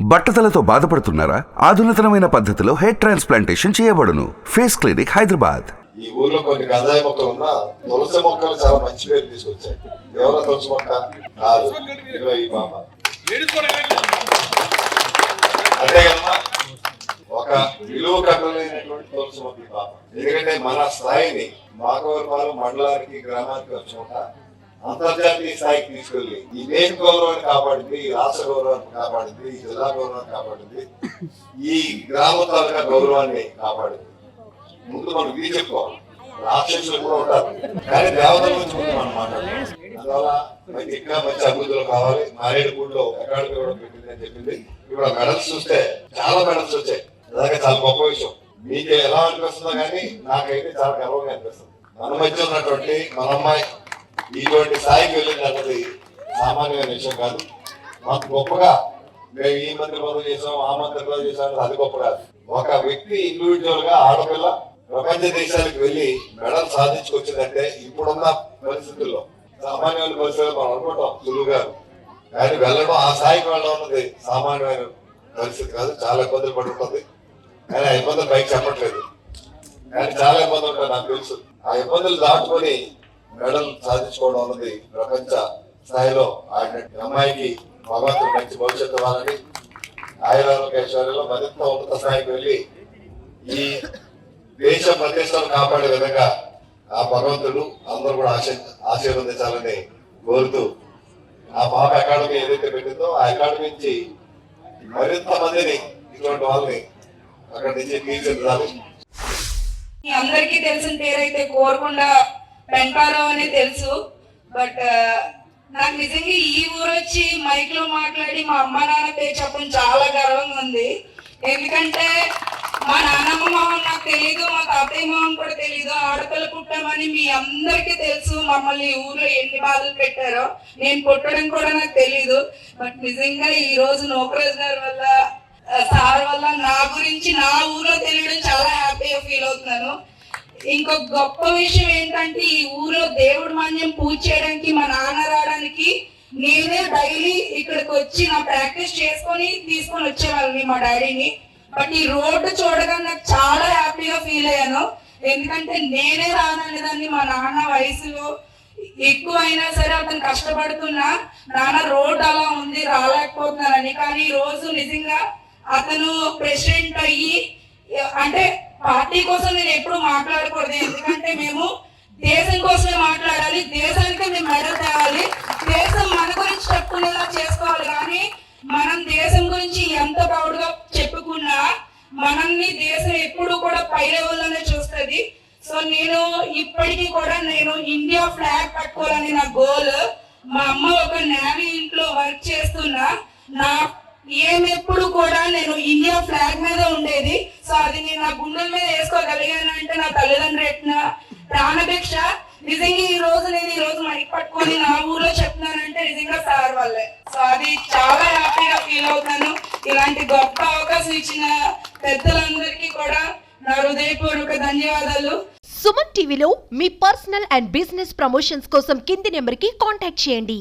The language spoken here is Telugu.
బట్టతలతో బాధపడుతున్నారా? ఆధునితనమైన పద్ధతిలో హెయిర్ ట్రాన్స్ప్లాంటేషన్ చేయబడును. Face clinic Hyderabad. ఈ ఊర్లో కొన్ని గంజాయి మొక్కలు ఉన్నా తులసి మొక్కలు చాలా మంచి పేరు తీసుకొచ్చాయి. ఎవరో తులసి మొక్క? కాదు ఇదిగో ఈ బాబా అంతే కదమ్మా. ఒక విలువ కట్టలేనటువంటి తులసి మొక్క ఈ బాబా ఎందుకంటే మన స్థాయిని మాకవరపాలెం మండలానికి గ్రామానికి వచ్చుకుంట అంతర్జాతీయ స్థాయికి తీసుకెళ్ళి ఈ దేశ గౌరవాన్ని కాపాడింది ఈ రాష్ట్ర గౌరవాన్ని కాపాడింది ఈ జిల్లా గౌరవాన్ని కాపాడింది ఈ గ్రామ తాలూకా గౌరవాన్ని కాపాడింది. ముందు మనం ఇది చెప్పుకోవాలి. రాక్షసులు కూడా ఉంటారు. కానీ దేవతల గురించి ముందు మనం మాట్లాడాలి అందువల్ల ఇంకా మంచి అభివృద్ధులు కావాలి. మారేడుగూడలో ఎకాడమీ కూడా పెట్టింది అని చెప్పింది. ఇప్పుడు మెడల్స్ చూస్తే చాలా మెడల్స్ వచ్చాయి. అలాగే చాలా గొప్ప విషయం. మీకు ఎలా అనిపిస్తుందో కానీ నాకైతే చాలా గర్వంగా అనిపిస్తుంది. మన మధ్య ఉన్నటువంటి మన అమ్మాయి ఇటువంటి స్థాయికి వెళ్ళింది అన్నది సామాన్యమైన విషయం కాదు. మాకు గొప్పగా మేము ఈ మంత్రి పదవి చేసాం ఆ మంత్రి పదవి చేసాం అది గొప్ప కాదు. ఒక వ్యక్తి ఇండివిజువల్గా ఆడపిల్ల ప్రపంచ దేశాలకు వెళ్ళి మెడల్ సాధించుకొచ్చిందంటే ఇప్పుడున్న పరిస్థితుల్లో సామాన్యమైన పరిస్థితుల్లో మనం అనుకుంటాం సులువుగా కానీ వెళ్ళడం ఆ స్థాయికి వెళ్ళడం అన్నది సామాన్యమైన పరిస్థితి కాదు. చాలా ఇబ్బందులు పడుతుంది. కానీ ఆ ఇబ్బందులు పైకి చెప్పట్లేదు. కానీ చాలా ఇబ్బందులు ఉంటాయి నాకు తెలుసు. ఆ ఇబ్బందులు దాటుకొని మెడల్ సాధించుకోవడం అన్నది ప్రపంచ స్థాయిలో ఆయన అమ్మాయికి భగవంతుడు మంచి భవిష్యత్తు ఇవ్వాలని ఆయురారోగ్యేశ్వర్యంలో మరింత ఉన్నత స్థాయికి వెళ్ళి ఈ దేశ ప్రదేశాలు కాపాడే విధంగా ఆ భగవంతుడు అందరూ కూడా ఆశ ఆశీర్వదించాలని కోరుతూ ఆ పాప అకాడమీ ఏదైతే పెట్టిందో ఆ అకాడమీ నుంచి మరింత మందిని ఇటువంటి వాళ్ళని అక్కడి నుంచి తీర్చిదిద్దాలి. అందరికీ తెలిసిన పేరైతే కోరకుండా పెంటారావు అని తెలుసు. బట్ uh, నాకు నిజంగా ఈ ఊరు వచ్చి మైక్లో మాట్లాడి మా అమ్మ నాన్న పేరు చెప్పడం చాలా గర్వంగా ఉంది. ఎందుకంటే మా నాన్నమ్మ మొహం నాకు తెలియదు మా తాతయ్య మొహం కూడా తెలియదు ఆడపిల్ల పుట్టామని మీ అందరికీ తెలుసు మమ్మల్ని ఊర్లో ఎన్ని బాధలు పెట్టారో. నేను పుట్టడం కూడా నాకు తెలియదు బట్ నిజంగా ఈ రోజు నోకరాజ్ గారి వల్ల uh, సార్ వల్ల నా గురించి నా ఊర్లో తెలియడం చాలా హ్యాపీగా ఫీల్ అవుతున్నాను. ఇంకొక గొప్ప విషయం ఏంటంటే ఈ ఊర్లో దేవుడి మాన్యం పూజ చేయడానికి మా నాన్న రావడానికి నేనే డైలీ ఇక్కడికి వచ్చి నా ప్రాక్టీస్ చేసుకొని తీసుకొని వచ్చేవాళ్ళని మా డాడీని. బట్ ఈ రోడ్డు చూడగా నాకు చాలా హ్యాపీగా ఫీల్ అయ్యాను. ఎందుకంటే నేనే రాననేదాన్ని మా నాన్న వయసులో ఎక్కువ అయినా సరే అతను కష్టపడుతున్నా నాన్న రోడ్ అలా ఉంది రాలేకపోతున్నానని. కానీ ఈ రోజు నిజంగా అతను ప్రెసిడెంట్ అయ్యి అంటే పార్టీ కోసం నేను ఎప్పుడు మాట్లాడకూడదు. ఎందుకంటే మేము దేశం కోసమే మాట్లాడాలి. దేశానికి మేము మెడల్ తేవాలి. దేశం మన గురించి చెప్పుకునేలా చేసుకోవాలి. కానీ మనం దేశం గురించి ఎంత ప్రౌడ్గా చెప్పుకున్నా మనల్ని దేశం ఎప్పుడు కూడా పై లెవెల్లోనే చూస్తుంది. సో నేను ఇప్పటికీ కూడా నేను ఇండియా ఫ్లాగ్ పట్టుకోవాలని నా గోల్ మా అమ్మ ఒక నేవీ ఇంట్లో వర్క్ చేస్తున్నా. నా ఏం కూడా నేను ఇండియా ఫ్లాగ్ మీద ఉండేది. సో అది నేను నా గుండెల మీద వేసుకోగలిగాను అంటే నా తల్లిదండ్రులు ఎట్టిన ప్రాణభిక్ష. నిజంగా ఈ రోజు నేను ఈ రోజు మైక్ పట్టుకొని నా ఊర్లో చెప్తున్నానంటే నిజంగా సార్ వాళ్ళే. సో అది చాలా హ్యాపీగా ఫీల్ అవుతాను ఇలాంటి గొప్ప అవకాశం ఇచ్చిన పెద్దలందరికీ కూడా నా హృదయపూర్వక ధన్యవాదాలు. సుమన్ టీవీలో మీ పర్సనల్ అండ్ బిజినెస్ ప్రమోషన్స్ కోసం కింది నెంబర్కి కాంటాక్ట్ చేయండి.